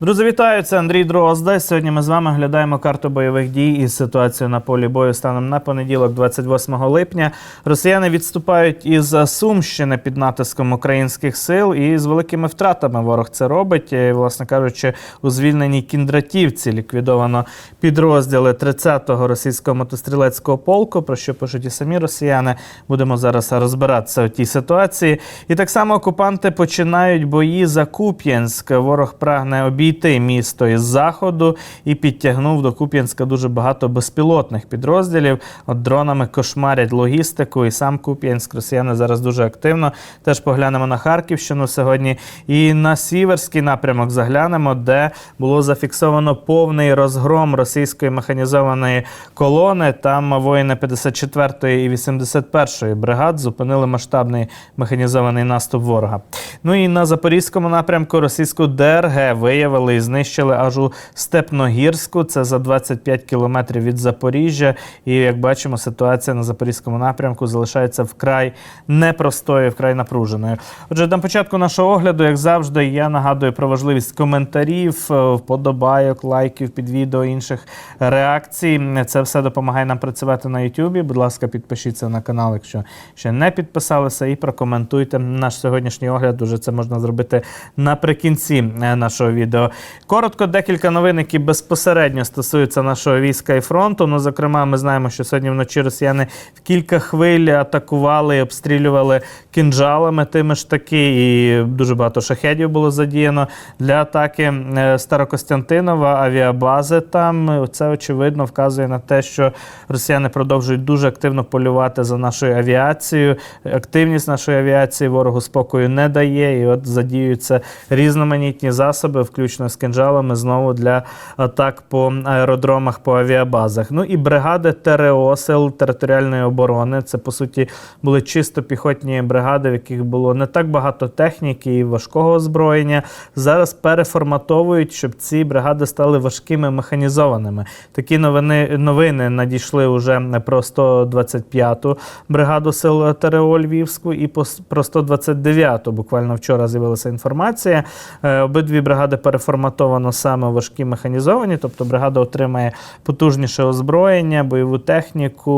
Друзі, вітаю! Це Андрій Дрозда. Сьогодні ми з вами оглядаємо карту бойових дій із ситуацією на полі бою станом на понеділок, 28 липня. Росіяни відступають із Сумщини під натиском українських сил і з великими втратами ворог це робить. І, власне кажучи, у звільненій Кіндратівці ліквідовано підрозділи 30-го російського мотострілецького полку, про що пишуть і самі росіяни. Будемо зараз розбиратися у тій ситуації. І так само окупанти починають бої за Куп'янськ. Ворог прагне обійти місто із заходу і підтягнув до Куп'янська дуже багато безпілотних підрозділів. От дронами кошмарять логістику, і сам Куп'янськ росіяни зараз дуже активно. Теж поглянемо на Харківщину сьогодні. І на Сіверський напрямок заглянемо, де було зафіксовано повний розгром російської механізованої колони. Там воїни 54-ї і 81-ї бригад зупинили масштабний механізований наступ ворога. Ну і на запорізькому напрямку російську ДРГ виявили і знищили аж у Степногірську. Це за 25 кілометрів від Запоріжжя. І як бачимо, ситуація на запорізькому напрямку залишається вкрай непростою, вкрай напруженою. Отже, на початку нашого огляду, як завжди, я нагадую про важливість коментарів, е, вподобайок, лайків під відео інших реакцій. Це все допомагає нам працювати на YouTube. Будь ласка, підпишіться на канал, якщо ще не підписалися, і прокоментуйте наш сьогоднішній огляд. Уже це можна зробити наприкінці е, нашого відео. Коротко, декілька новин, які безпосередньо стосуються нашого війська і фронту. Ну, зокрема, ми знаємо, що сьогодні вночі росіяни в кілька хвиль атакували і обстрілювали кінжалами тими ж таки, і дуже багато шахедів було задіяно для атаки е, Старокостянтинова, авіабази там. Це очевидно вказує на те, що росіяни продовжують дуже активно полювати за нашою авіацією. Активність нашої авіації ворогу спокою не дає, і от задіюються різноманітні засоби, включно з кинжалами, знову для атак по аеродромах, по авіабазах. Ну і бригади ТРО, сил територіальної оборони. Це по суті були чисто піхотні бригади, в яких було не так багато техніки і важкого озброєння. Зараз переформатовують, щоб ці бригади стали важкими механізованими. Такі новини новини надійшли вже про 125-ту бригаду сил ТРО Львівську і про 129-ту. Буквально вчора з'явилася інформація. Е, Обидві бригади переформатовано саме важкі механізовані, тобто бригада отримає потужніше озброєння, бойову техніку,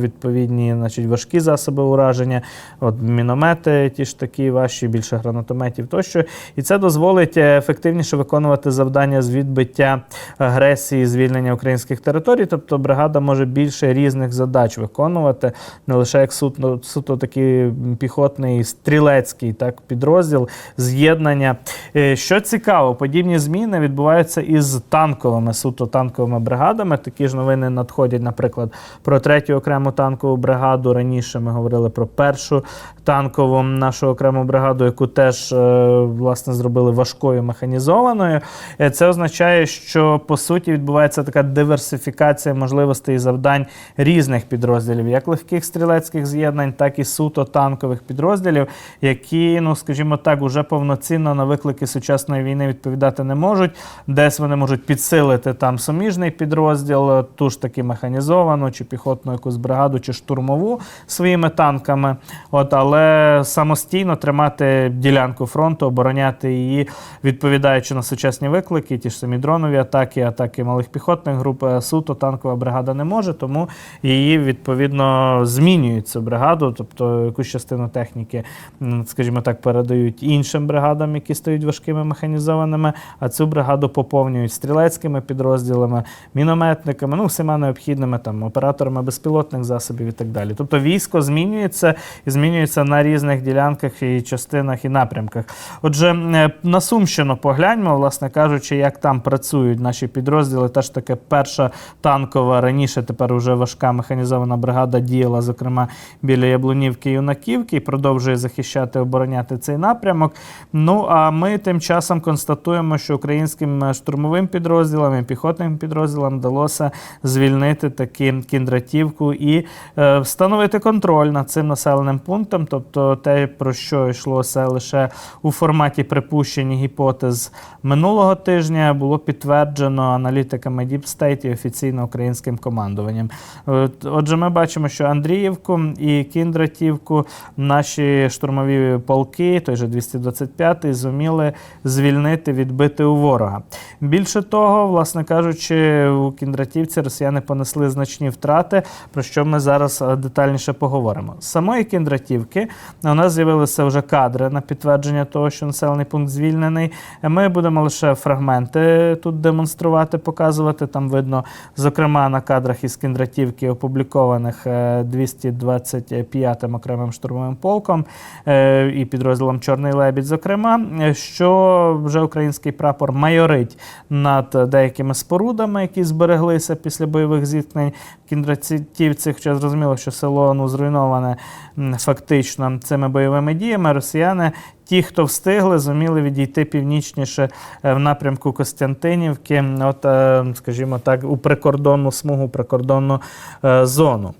відповідні значить, важкі засоби ураження, от міномети, ті ж такі важчі, більше гранатометів тощо. І це дозволить е, ефективніше виконувати завдання з відбиття агресії, звільнення українських територій. Тобто бригада може більше різних задач виконувати, не лише як суто, суто такий піхотний стрілецький так, підрозділ, з'єднання. Е, Що цікаво, подібні зміни відбуваються із танковими, суто танковими бригадами. Такі ж новини надходять, наприклад, про третю окрему танкову бригаду. Раніше ми говорили про першу танкову нашу окрему бригаду, яку теж е, власне зробили важкою механізованою. Е, Це означає, що по суті відбувається така диверсифікація можливостей і завдань різних підрозділів, як легких стрілецьких з'єднань, так і суто танкових підрозділів, які, ну скажімо так, уже повноцінно на виклики сучасної війни відповідати не можуть. Десь вони можуть підсилити там суміжний підрозділ, ту ж таки механізовану, чи піхотну якусь бригаду, чи штурмову своїми танками. От, але самостійно тримати ділянку фронту, обороняти її, відповідаючи на сучасні виклики, ті ж самі дронові атаки, атаки малих піхотних груп, е, суто танкова бригада не може, тому її відповідно змінюють цю бригаду, тобто якусь частину техніки, скажімо так, передають іншим бригадам, які стають важкими механізованими, а цю бригаду поповнюють стрілецькими підрозділами, мінометниками, ну всіма необхідними там операторами безпілотних засобів і так далі. Тобто військо змінюється і змінюється на різних ділянках і частинах і напрямках. Отже, е, на Сумщину погляньмо, власне кажучи, як там працюють наші підрозділи. Та ж таки перша танкова раніше, тепер вже важка механізована бригада діяла, зокрема біля Яблунівки і Юнаківки, і продовжує захищати, обороняти цей напрямок. Ну а ми тим часом констатуємо, що українським е, штурмовим підрозділам і піхотним підрозділам вдалося звільнити таки кіндратівку і е, встановити контроль над цим населеним пунктом. тобто те, про що йшлося лише у форматі припущень гіпотез минулого тижня, було підтверджено аналітиками Deep State і офіційно українським командуванням. Отже, ми бачимо, що Андріївку і Кіндратівку наші штурмові полки, той же 225-й, зуміли звільнити, відбити у ворога. Більше того, власне кажучи, у Кіндратівці росіяни понесли значні втрати, про що ми зараз е, детальніше поговоримо. З самої Кіндратівки у нас з'явилися вже кадри на підтвердження того, що населений пункт звільнений. Ми будемо лише фрагменти тут демонструвати, показувати. Там видно, зокрема, на кадрах із Кіндратівки, опублікованих е, 225-м окремим штурмовим полком е, і підрозділом Чорний лебідь, зокрема, е, що вже український прапор майорить над деякими спорудами, які збереглися після бойових зіткнень в Кіндратівці. Хоча зрозуміло, що село ну, зруйноване фактично цими бойовими діями. Росіяни. Ті, хто встигли, зуміли відійти північніше е, в напрямку Костянтинівки, от, е, скажімо так, у прикордонну смугу, прикордонну е, зону.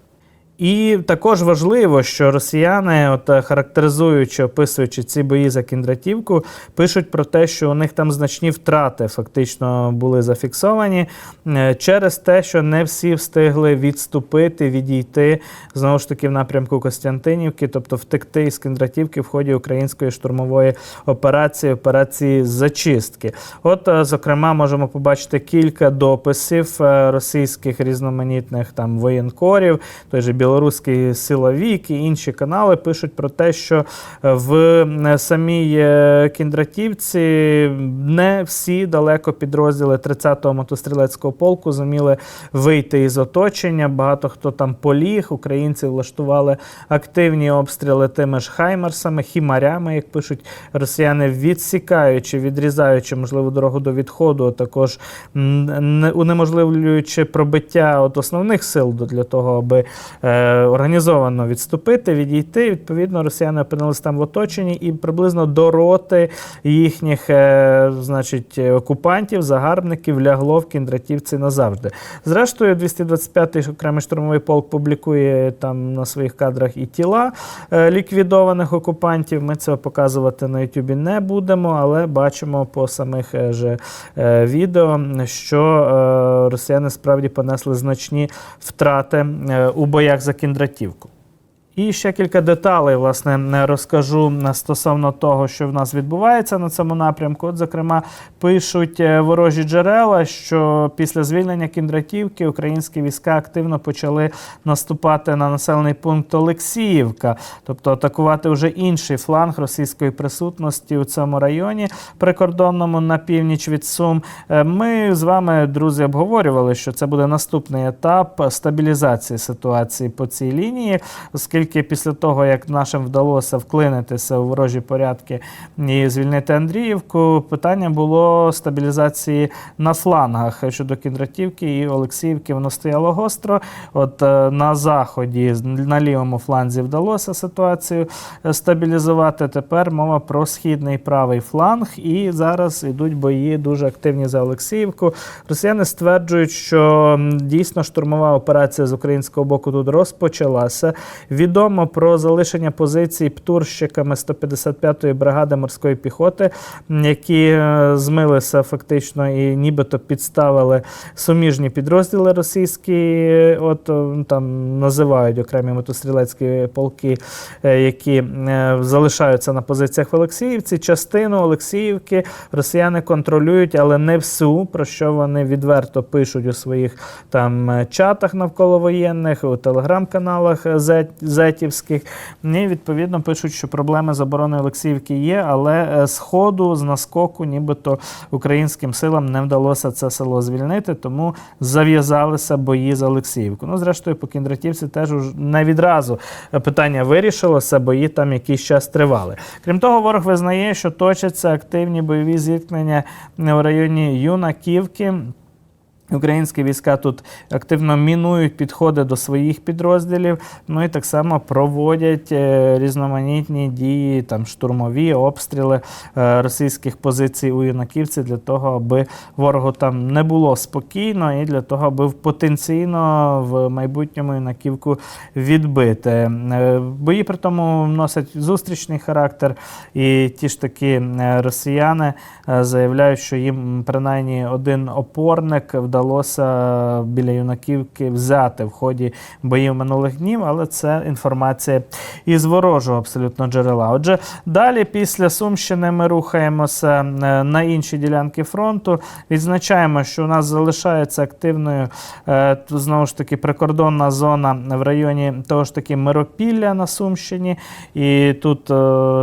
І також важливо, що росіяни, от е, характеризуючи, описуючи ці бої за Кіндратівку, пишуть про те, що у них там значні втрати фактично були зафіксовані е, через те, що не всі встигли відступити, відійти знову ж таки в напрямку Костянтинівки, тобто втекти із Кіндратівки в ході української штурмової операції, операції зачистки. От, е, зокрема, можемо побачити кілька дописів російських різноманітних там воєнкорів, той же білоруський силовік і інші канали пишуть про те, що е, в е, самій е, Кіндратівці не всі далеко підрозділи 30-го мотострілецького полку зуміли вийти із оточення. Багато хто там поліг. Українці влаштували активні обстріли тими ж хаймерсами, хімарями, як пишуть росіяни, відсікаючи, відрізаючи можливо дорогу до відходу, а також не- унеможливлюючи пробиття от основних сил для того, аби організовано відступити, відійти. Відповідно, росіяни опинилися там в оточенні, і приблизно до роти їхніх е, значить, окупантів, загарбників лягло в Кіндратівці назавжди. Зрештою, 225-й окремий штурмовий полк публікує там на своїх кадрах і тіла е, ліквідованих окупантів. Ми цього показувати на Ютубі не будемо, але бачимо по самих е, же е, відео, що е, росіяни справді понесли значні втрати е, у боях за Кіндратівку. І ще кілька деталей, власне, не розкажу стосовно того, що в нас відбувається на цьому напрямку. От, зокрема, пишуть е, ворожі джерела, що після звільнення Кіндратівки українські війська активно почали наступати на населений пункт Олексіївка, тобто атакувати вже інший фланг російської присутності у цьому районі, прикордонному на північ від Сум. Е, Ми з вами, друзі, обговорювали, що це буде наступний етап стабілізації ситуації по цій лінії, оскільки після того, як нашим вдалося вклинитися у ворожі порядки і звільнити Андріївку, питання було стабілізації на флангах щодо Кіндратівки і Олексіївки. Воно стояло гостро. От е, на заході, на лівому фланзі вдалося ситуацію е, стабілізувати. Тепер мова про східний правий фланг, і зараз йдуть бої дуже активні за Олексіївку. Росіяни стверджують, що дійсно штурмова операція з українського боку тут розпочалася. Відомо про залишення позицій птурщиками 155-ї бригади морської піхоти, які е, змилися фактично і нібито підставили суміжні підрозділи російські, е, от е, там називають окремі мотострілецькі полки, які залишаються на позиціях в Олексіївці. Частину Олексіївки росіяни контролюють, але не всю, про що вони відверто пишуть у своїх там чатах навколовоєнних, у телеграм-каналах е, зетівських. І відповідно пишуть, що проблеми з обороною Олексіївки є, але е, з ходу, з наскоку, нібито українським силам не вдалося це село звільнити, тому зав'язалися бої за Олексіївку. Ну, зрештою, по Кіндратівці теж не відразу е, питання вирішилося, бої там якийсь час тривали. Крім того, ворог визнає, що точаться активні бойові зіткнення в районі Юнаківки. Українські війська тут активно мінують підходи до своїх підрозділів, ну і так само проводять е, різноманітні дії, там штурмові обстріли е, російських позицій у Юнаківці для того, аби ворогу там не було спокійно, і для того, аби потенційно в майбутньому Юнаківку відбити. Е, Бої при тому носять зустрічний характер, і ті ж таки е, росіяни заявляють, що їм принаймні один опорник вдалося біля юнаківки взяти в ході боїв минулих днів, але це інформація із ворожого абсолютно джерела. Отже, далі після Сумщини ми рухаємося е, на інші ділянки фронту. Відзначаємо, що у нас залишається активною е, знову ж таки прикордонна зона в районі того ж таки Миропілля на Сумщині. І тут е,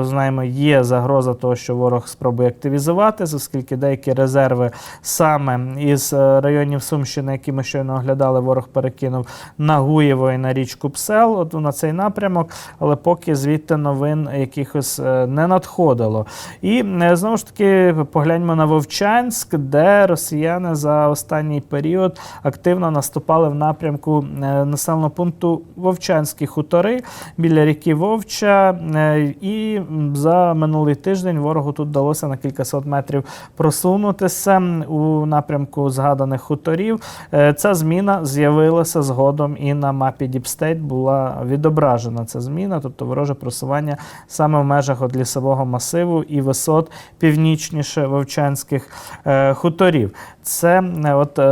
знаємо, є загроза того, що ворог спробує активізуватися, оскільки деякі резерви саме із е, районів Сумщини, які ми щойно оглядали, ворог перекинув на Гуєво і на річку Псел, от на цей напрямок, але поки звідти новин якихось е, не надходило. І е, знову ж таки погляньмо на Вовчанськ, де росіяни за останній період активно наступали в напрямку е, населеного пункту Вовчанські хутори біля ріки Вовча. І за минулий тиждень ворогу тут вдалося на кількасот метрів просунутися у напрямку згаданих хуторів. Е, Ця зміна з'явилася згодом і на мапі Діпстейт була відображена ця зміна, тобто вороже просування саме в межах от лісового масиву і висот північніше вовчанських е, хуторів. Це е, от е,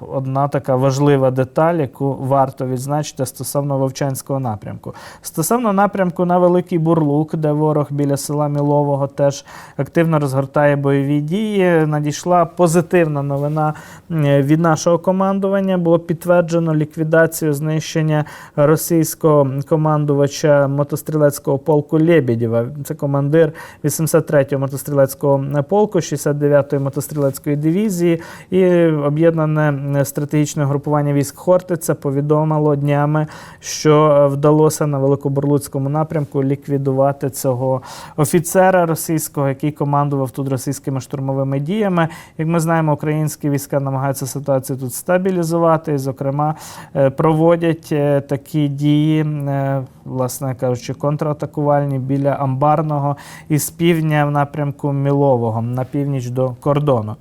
одна така важлива деталь, яку варто відзначити стосовно Вовчанського напрямку. Стосовно напрямку на Великий Бурлук, де ворог біля села Мілового теж активно розгортає бойові дії. Надійшла позитивна новина е, від нашого командування. Було підтверджено ліквідацію знищення російського командувача мотострілецького полку Лебедєва. Це командир 83-го мотострілецького полку, 69-ї мотострілецької дивізії. І об'єднане стратегічне групування військ Хортиця повідомило днями, що вдалося на Великобурлуцькому напрямку ліквідувати цього офіцера російського, який командував тут російськими штурмовими діями. Як ми знаємо, українські війська намагаються ситуацію тут стабілізувати, і, зокрема, е, проводять е, такі дії, е, власне кажучи, контратакувальні біля Амбарного і з півдня в напрямку Мілового на північ до кордону.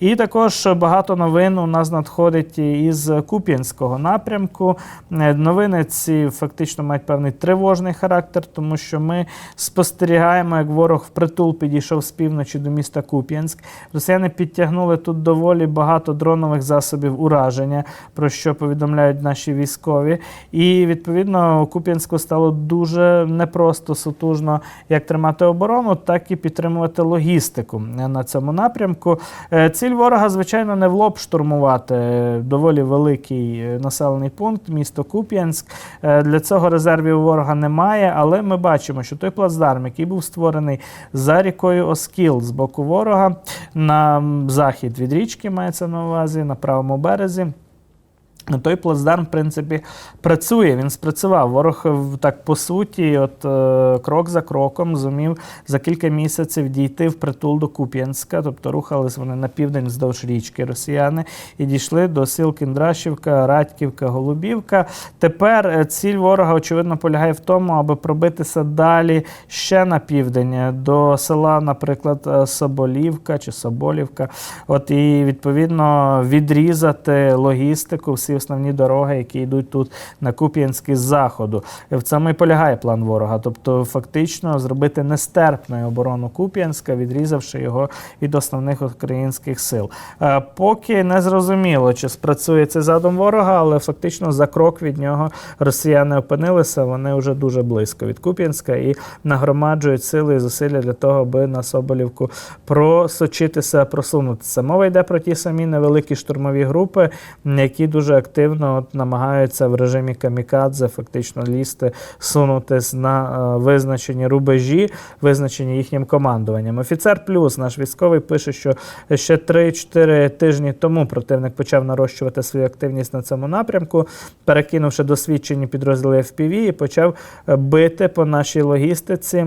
І також багато новин у нас надходить із Куп'янського напрямку. Е, Новини ці фактично мають певний тривожний характер, тому що ми спостерігаємо, як ворог впритул підійшов з півночі до міста Куп'янськ. Росіяни підтягнули тут доволі багато дронових засобів ураження, про що повідомляють наші військові. І відповідно Куп'янську стало дуже непросто сутужно як тримати оборону, так і підтримувати логістику на цьому напрямку. Е, Ціль ворога, звичайно, не в лоб штурмувати е, доволі великий е, населений пункт, місто Куп'янськ. Е, Для цього резервів ворога немає, але ми бачимо, що той плацдарм, який був створений за рікою Оскіл з боку ворога на захід від річки, мається на увазі, на правому березі. Той плацдарм, в принципі, працює. Він спрацював. Ворог так по суті, от е, крок за кроком зумів за кілька місяців дійти в притул до Куп'янська, тобто рухались вони на південь вздовж річки росіяни і дійшли до сіл Кіндрашівка, Радьківка, Голубівка. Тепер е, ціль ворога, очевидно, полягає в тому, аби пробитися далі ще на південь е, до села, наприклад, е, Соболівка чи Соболівка. От і відповідно відрізати логістику, всі основні дороги, які йдуть тут на Куп'янський з заходу. В цьому і полягає план ворога. Тобто, фактично зробити нестерпною оборону Куп'янська, відрізавши його від основних українських сил. Е, Поки не зрозуміло, чи спрацює цей задум ворога, але фактично за крок від нього росіяни опинилися. Вони вже дуже близько від Куп'янська і нагромаджують сили і зусилля для того, аби на Соболівку просочитися, просунутися. Мова йде про ті самі невеликі штурмові групи, які дуже активно от, намагаються в режимі камікадзе фактично лізти, сунутись на е, визначені рубежі, визначені їхнім командуванням. Офіцер плюс наш військовий пише, що ще 3-4 тижні тому противник почав нарощувати свою активність на цьому напрямку, перекинувши досвідчені підрозділи FPV і почав е, бити по нашій логістиці.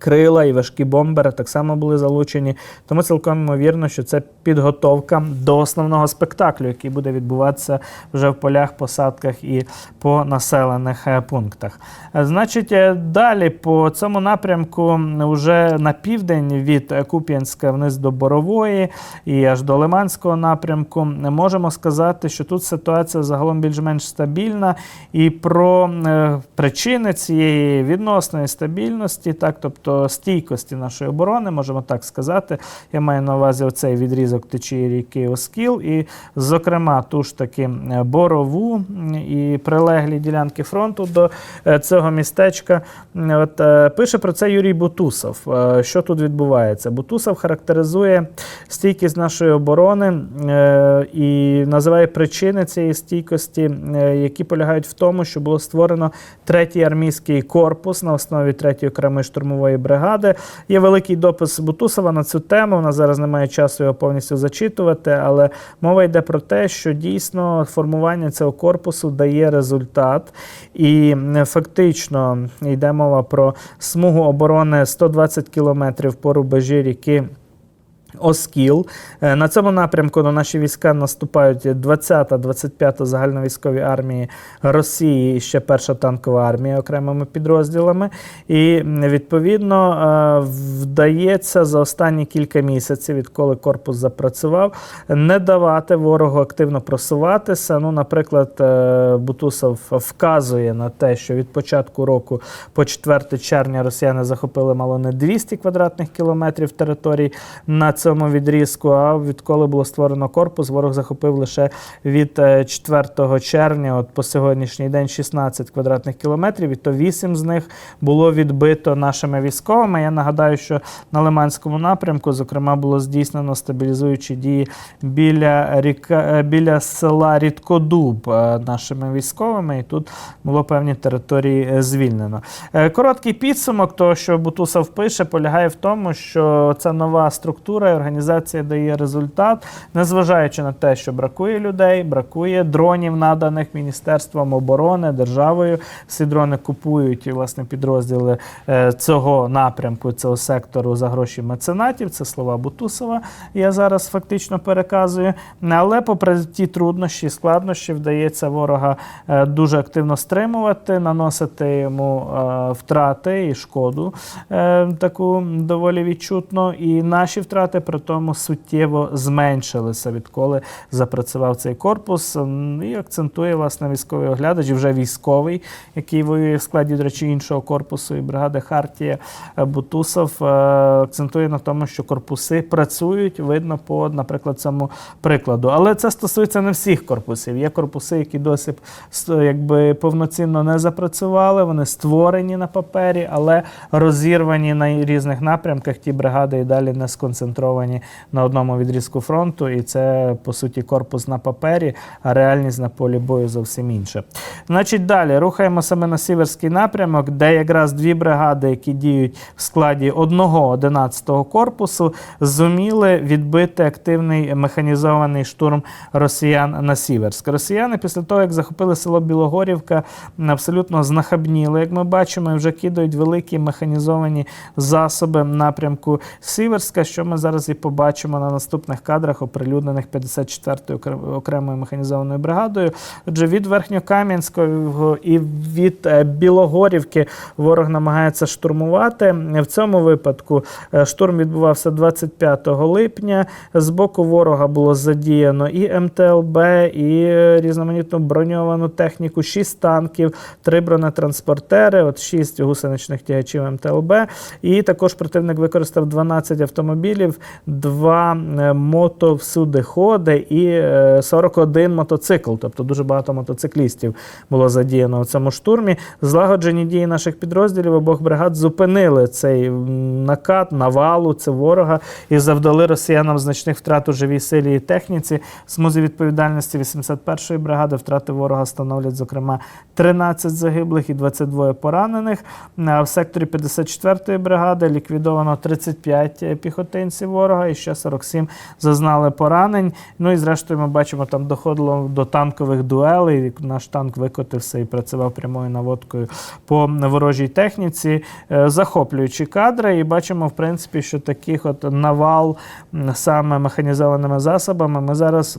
Крила і важкі бомбери так само були залучені. Тому цілком ймовірно, що це підготовка до основного спектаклю, який буде відбуватися вже в полях, посадках і по населених е, пунктах. Е, Значить, е, далі по цьому напрямку вже на південь від Куп'янська вниз до Борової і аж до Лиманського напрямку можемо сказати, що тут ситуація загалом більш-менш стабільна. І про причини цієї відносної стабільності, так, тобто стійкості нашої оборони, можемо так сказати. Я маю на увазі оцей відрізок течії ріки Оскіл, і, зокрема, ту ж таки Борову і прилеглі ділянки фронту до е, цього містечка. От, е, пише про це Юрій Бутусов. Е, Що тут відбувається? Бутусов характеризує стійкість нашої оборони і називає причини цієї стійкості, які полягають в тому, що було створено третій армійський корпус на основі третьої окремої штурмової бригади. Є великий допис Бутусова на цю тему. У нас зараз немає часу його повністю зачитувати, але мова йде про те, що дійсно формування цього корпусу дає результат, і фактично йде мова про смугу оборони 120 кілометрів по рубежі ріки. Оскіл. Е, На цьому напрямку на наші війська наступають 20-та, 25-та загальновійськові армії Росії і ще перша танкова армія окремими підрозділами. І відповідно е, вдається за останні кілька місяців, відколи корпус запрацював, не давати ворогу активно просуватися. Ну, наприклад, е, Бутусов вказує на те, що від початку року по 4 червня росіяни захопили мало не 200 квадратних кілометрів територій на цьому відрізку. А відколи було створено корпус, ворог захопив лише від е, 4 червня, от по сьогоднішній день 16 квадратних кілометрів, і то 8 з них було відбито нашими військовими. Я нагадаю, що на Лиманському напрямку, зокрема, було здійснено стабілізуючі дії біля ріка е, біля села Рідкодуб е, нашими військовими, і тут було певні території е, звільнено. Е, Короткий підсумок того, що Бутусов пише, полягає в тому, що ця нова структура і організація дає результат, незважаючи на те, що бракує людей, бракує дронів, наданих Міністерством оборони, державою. Всі дрони купують і власне підрозділи е, цього напрямку, цього сектору за гроші меценатів. Це слова Бутусова. Я зараз фактично переказую. Але попри ті труднощі, складнощі, вдається ворога е, дуже активно стримувати, наносити йому е, втрати і шкоду таку доволі відчутно. І наші втрати при тому суттєво зменшилися, відколи запрацював цей корпус. І акцентує власне військовий оглядач, вже військовий, який воює в складі, до речі, іншого корпусу і бригади Хартія е, Бутусов, е, акцентує на тому, що корпуси працюють, видно по, наприклад, цьому прикладу. Але це стосується не всіх корпусів. Є корпуси, які досі якби повноцінно не запрацювали, вони створені на папері, але розірвані на різних напрямках. Ті бригади і далі не сконцентровані на одному відрізку фронту. І це, по суті, корпус на папері, а реальність на полі бою зовсім інша. Значить, далі рухаємося ми на сіверський напрямок, де якраз дві бригади, які діють в складі одного 11-го корпусу, зуміли відбити активний механізований штурм росіян на Сіверськ. Росіяни після того, як захопили село Білогорівка, абсолютно знахабніли, як ми бачимо, і вже кидають великі механізовані засоби напрямку Сіверська, що ми зараз і побачимо на наступних кадрах, оприлюднених 54-ю окре- окремою механізованою бригадою. Отже, від Верхньокам'янського і від е, Білогорівки ворог намагається штурмувати. В цьому випадку е, штурм відбувався 25 липня. З боку ворога було задіяно і МТЛБ, і е, різноманітну броньовану техніку, 6 танків, 3 бронетранспортери, от 6 гусеничних тягачів МТЛБ. І також противник використав 12 автомобілів, 2 мотовсюдиходи і е, 41 мотоцикл. Тобто дуже багато мотоциклістів було задіяно у цьому штурмі. Злагоджені дії наших підрозділів обох бригад зупинили цей накат, навалу, це ворога і завдали росіянам значних втрат у живій силі і техніці. В смузі відповідальності 81-ї бригади втрати ворога становлять, зокрема, 13 загиблих і 22 поранених. А в секторі 54-ї бригади ліквідовано 35 піхотинців ворога, і ще 47 зазнали поранень. Ну і зрештою, ми бачимо, там доходило до танкових дуелей. Наш танк викотився і працював прямою наводкою по ворожій техніці. захоплюючи кадри, і бачимо, в принципі, що таких от навал саме механізованими засобами ми зараз.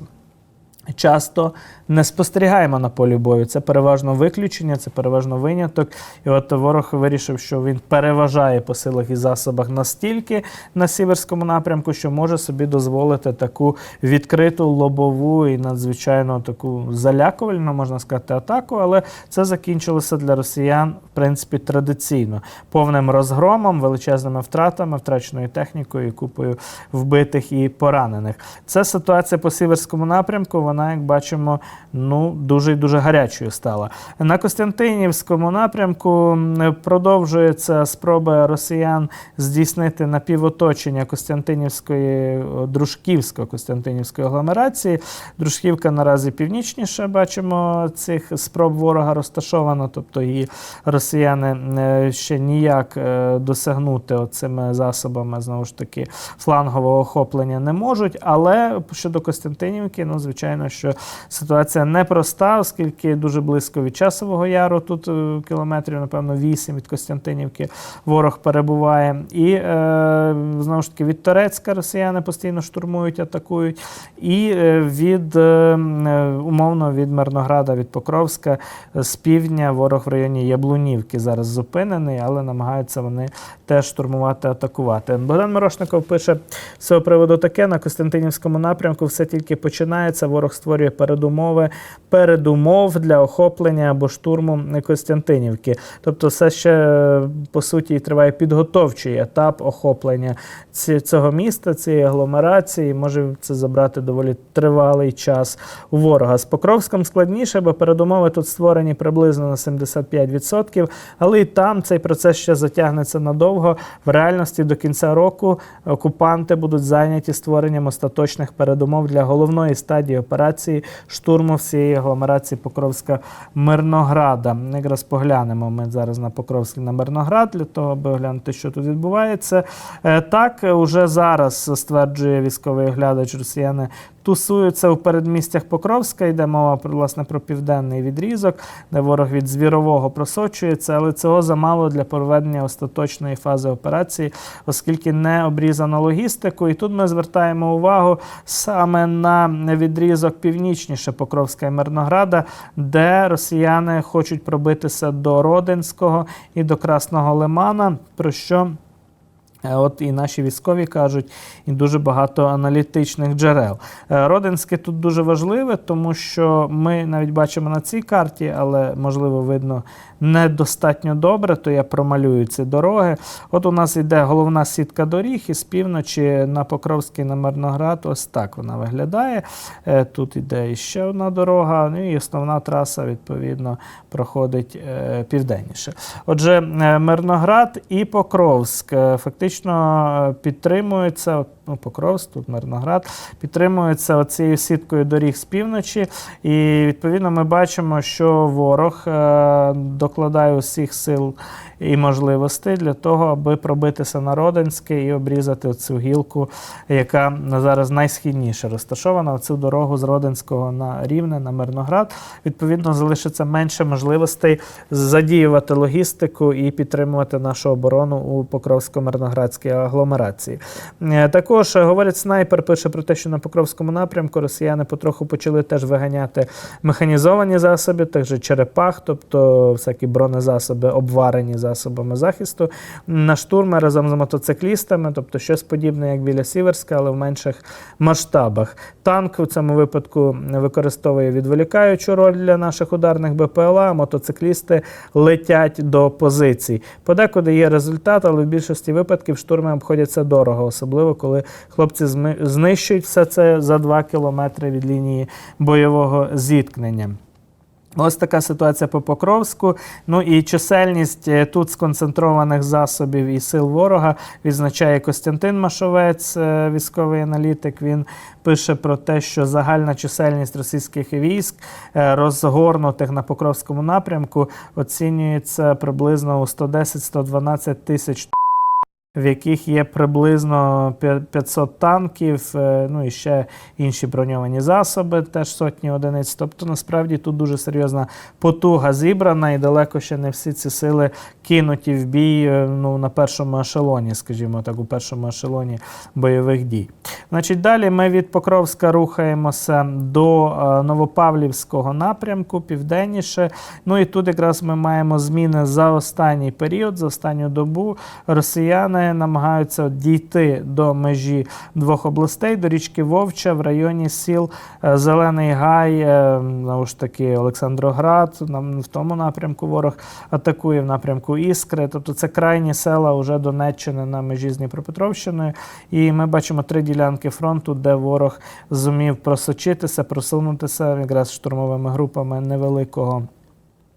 Часто не спостерігаємо на полі бою. Це переважно виключення, це переважно виняток. І от ворог вирішив, що він переважає по силах і засобах настільки на сіверському напрямку, що може собі дозволити таку відкриту лобову і надзвичайно таку залякувальну, можна сказати, атаку. Але це закінчилося для росіян, в принципі, традиційно повним розгромом, величезними втратами, втраченою технікою купою вбитих і поранених. Це ситуація по сіверському напрямку. Вона, як бачимо, ну дуже і дуже гарячою стала. На Костянтинівському напрямку продовжується спроба росіян здійснити напівоточення Костянтинівської Дружківської Костянтинівської агломерації. Дружківка наразі північніше бачимо цих спроб ворога розташовано, тобто її росіяни е, ще ніяк е, досягнути цими засобами знову ж таки флангового охоплення не можуть. Але щодо Костянтинівки, ну звичайно, що ситуація непроста, оскільки дуже близько від часового яру, тут е, кілометрів, напевно, 8 від Костянтинівки ворог перебуває. І е, знову ж таки від Торецька росіяни постійно штурмують, атакують. І е, від умовно від Мирнограда, від Покровська з півдня ворог в районі Яблунівки зараз зупинений, але намагаються вони теж штурмувати, атакувати. Богдан Мирошников пише з цього приводу таке: на Костянтинівському напрямку все тільки починається. Ворог створює передумови, передумов для охоплення або штурму Костянтинівки. Тобто, все ще по суті триває підготовчий етап охоплення цього міста, цієї агломерації. Може це забрати доволі тривалий час у ворога. З Покровськом складніше, бо передумови тут створені приблизно на 75%, але і там цей процес ще затягнеться надовго. В реальності до кінця року окупанти будуть зайняті створенням остаточних передумов для головної стадії операції штурму всієї агломерації Покровська Мирнограда. Якраз поглянемо ми зараз на Покровський на Мирноград для того, аби оглянути, що тут відбувається. Е, Так, уже зараз стверджує військовий оглядач росіяни. Тусуються у передмістях Покровська, йде мова про власне про південний відрізок, де ворог від звірового просочується, але цього замало для проведення остаточної фази операції, оскільки не обрізано логістику. І тут ми звертаємо увагу саме на відрізок північніше Покровська і Мирнограда, де росіяни хочуть пробитися до Родинського і до Красного Лимана, про що От і наші військові кажуть, і дуже багато аналітичних джерел. Е, Родинське тут дуже важливе, тому що ми навіть бачимо на цій карті, але можливо видно недостатньо добре, то я промалюю ці дороги. От у нас йде головна сітка доріг, і з півночі на Покровський на Мирноград. Ось так вона виглядає. Е, Тут іде іще одна дорога, ну і основна траса, відповідно, проходить е, південніше. Отже, е, Мирноград і Покровськ фактично підтримуються. Ну, Покровськ, тут Мирноград, підтримуються цією сіткою доріг з півночі. І відповідно ми бачимо, що ворог е, докладає усіх сил і можливостей для того, аби пробитися на Родинське і обрізати цю гілку, яка зараз найсхідніше розташована. Цю дорогу з Родинського на Рівне, на Мирноград. Відповідно, залишиться менше можливостей задіювати логістику і підтримувати нашу оборону у Покровсько-Мирноградській агломерації. Е, Також е, говорить снайпер, пише про те, що на Покровському напрямку росіяни потроху почали теж виганяти механізовані засоби, також черепах, тобто всякі бронезасоби, обварені засобами захисту, на штурми разом з мотоциклістами, тобто щось подібне, як біля Сіверська, але в менших масштабах. Танк у цьому випадку використовує відволікаючу роль для наших ударних БПЛА, мотоциклісти летять до позицій. Подекуди є результат, але в більшості випадків штурми обходяться дорого, особливо коли хлопці знищують все це за 2 кілометри від лінії бойового зіткнення. Ось така ситуація по Покровську. Ну і чисельність е, тут сконцентрованих засобів і сил ворога відзначає Костянтин Машовець, е, військовий аналітик. Він пише про те, що загальна чисельність російських військ, е, розгорнутих на Покровському напрямку, оцінюється приблизно у 110-112 тисяч в яких є приблизно 500 танків, е, ну і ще інші броньовані засоби, теж сотні одиниць. Тобто, насправді тут дуже серйозна потуга зібрана, і далеко ще не всі ці сили кинуті в бій е, ну, на першому ешелоні, скажімо так, у першому ешелоні бойових дій. Значить, далі ми від Покровська рухаємося до е, Новопавлівського напрямку, південніше. Ну і тут якраз ми маємо зміни за останній період, за останню добу. Росіяни намагаються дійти до межі двох областей, до річки Вовча в районі сіл е, Зелений Гай, е, знову ж таки, Олександроград. В тому напрямку ворог атакує в напрямку Іскри. Тобто це крайні села уже Донеччини на межі з Дніпропетровщиною. І ми бачимо три ділянки фронту, де ворог зумів просочитися, просунутися якраз штурмовими групами невеликого.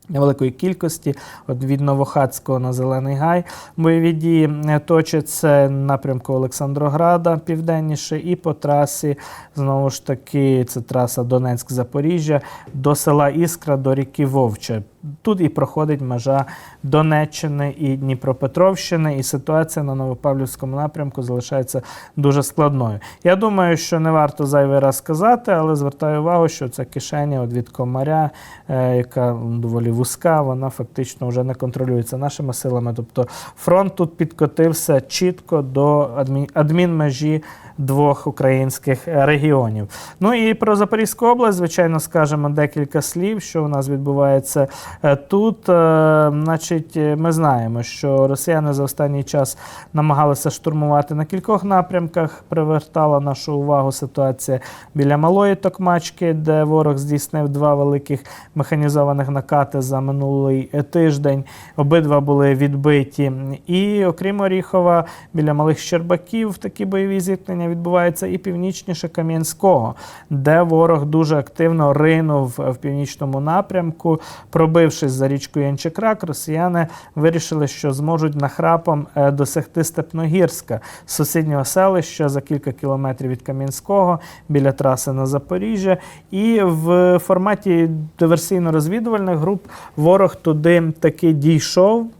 Невеликої кількості от від Новохацького на Зелений Гай бойові дії е, точаться напрямку Олександрограда південніше, і по трасі знову ж таки це траса Донецьк-Запоріжжя до села Іскра до ріки Вовче. Тут і проходить межа Донеччини і Дніпропетровщини, і ситуація на Новопавлівському напрямку залишається дуже складною. Я думаю, що не варто зайвий раз сказати, але звертаю увагу, що ця кишеня от від комаря, е, яка доволі вузька, вона фактично вже не контролюється нашими силами. Тобто фронт тут підкотився чітко до адмін, адмінмежі двох українських е, регіонів. Ну і про Запорізьку область, звичайно, скажемо декілька слів, що у нас відбувається е, тут. Е, Значить, ми знаємо, що росіяни за останній час намагалися штурмувати на кількох напрямках. Привертала нашу увагу ситуація біля малої Токмачки, де ворог здійснив два великих механізованих накати за минулий тиждень. Обидва були відбиті. І окрім Оріхова, біля малих Щербаків такі бойові зіткнення відбуваються і північніше Кам'янського, де ворог дуже активно ринув в північному напрямку. Пробившись за річкою Янчекрак, росіяни вирішили, що зможуть нахрапом е, досягти Степногірська, сусіднього селища за кілька кілометрів від Кам'янського біля траси на Запоріжжя. І в форматі диверсійно-розвідувальних груп ворог туди таки дійшов.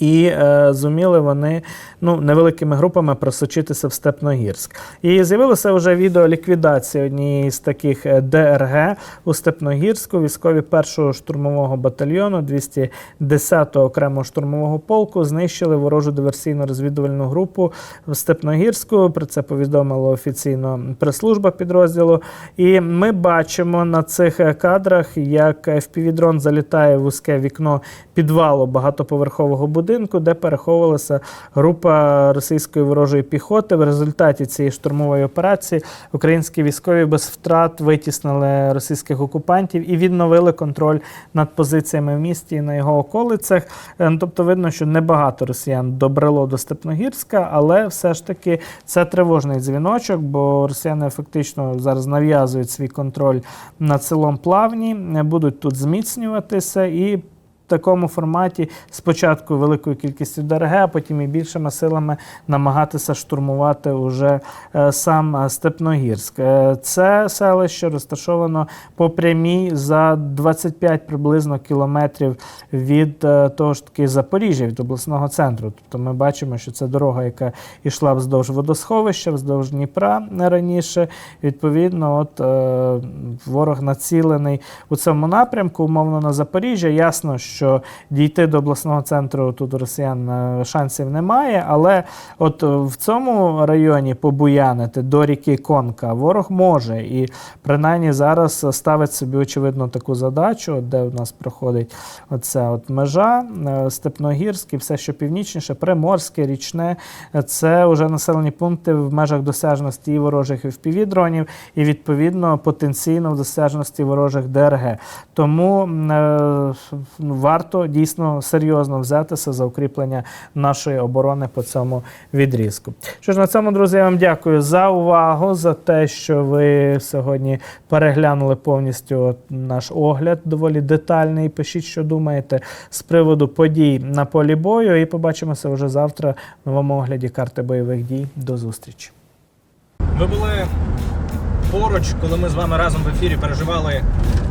І е, зуміли вони ну, невеликими групами просочитися в Степногірськ. І з'явилося вже відео ліквідації однієї з таких е, ДРГ у Степногірську. Військові першого штурмового батальйону 210-го окремого штурмового полку знищили ворожу диверсійно-розвідувальну групу в Степногірську. Про це повідомила офіційно прес-служба підрозділу. І ми бачимо на цих е, кадрах, як FPV-дрон залітає в вузьке вікно підвалу багатоповерхового будинку, де переховувалася група російської ворожої піхоти. В результаті цієї штурмової операції українські військові без втрат витіснили російських окупантів і відновили контроль над позиціями в місті і на його околицях. Е, ну, Тобто видно, що небагато росіян добрало до Степногірська, але все ж таки це тривожний дзвіночок, бо росіяни фактично зараз нав'язують свій контроль над селом Плавні, е, будуть тут зміцнюватися і. Такому форматі спочатку великою кількістю ДРГ, а потім і більшими силами намагатися штурмувати уже е, сам е, Степногірськ. Е, Це селище розташовано по прямій за 25 приблизно кілометрів від того ж таки Запоріжжя, від обласного центру. Тобто ми бачимо, що це дорога, яка йшла вздовж водосховища, вздовж Дніпра раніше. Відповідно, от ворог націлений у цьому напрямку, умовно на Запоріжжя. Ясно, що дійти до обласного центру тут росіян е, шансів немає, але от е, в цьому районі побуянити до ріки Конка ворог може. І принаймні зараз ставить собі очевидно таку задачу, де у нас проходить оця от межа, е, Степногірський, все, що північніше, Приморське, річне. Це вже населені пункти в межах досяжності і ворожих FPV-дронів, і відповідно потенційно в досяжності ворожих ДРГ. Тому е, варто дійсно серйозно взятися за укріплення нашої оборони по цьому відрізку. Що ж на цьому, друзі, я вам дякую за увагу, за те, що ви сьогодні переглянули повністю наш огляд доволі детальний. Пишіть, що думаєте з приводу подій на полі бою, і побачимося вже завтра в новому огляді карти бойових дій. До зустрічі. Ви були поруч, коли ми з вами разом в ефірі переживали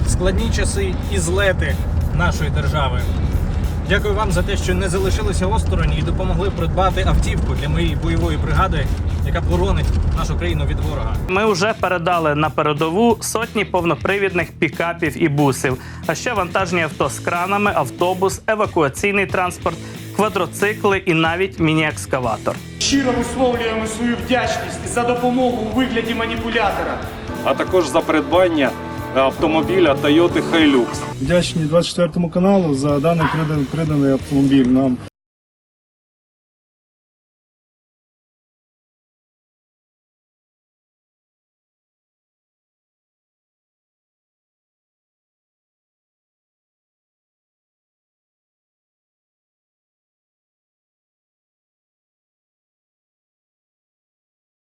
складні часи і злети нашої держави. Дякую вам за те, що не залишилися осторонь і допомогли придбати автівку для моєї бойової бригади, яка боронить нашу країну від ворога. Ми вже передали на передову сотні повнопривідних пікапів і бусів, а ще вантажні авто з кранами, автобус, евакуаційний транспорт, квадроцикли і навіть міні-екскаватор. Щиро висловлюємо свою вдячність за допомогу у вигляді маніпулятора. а також за придбання автомобіля Toyota Hilux. Вдячні 24 каналу за даний приданий, автомобіль нам.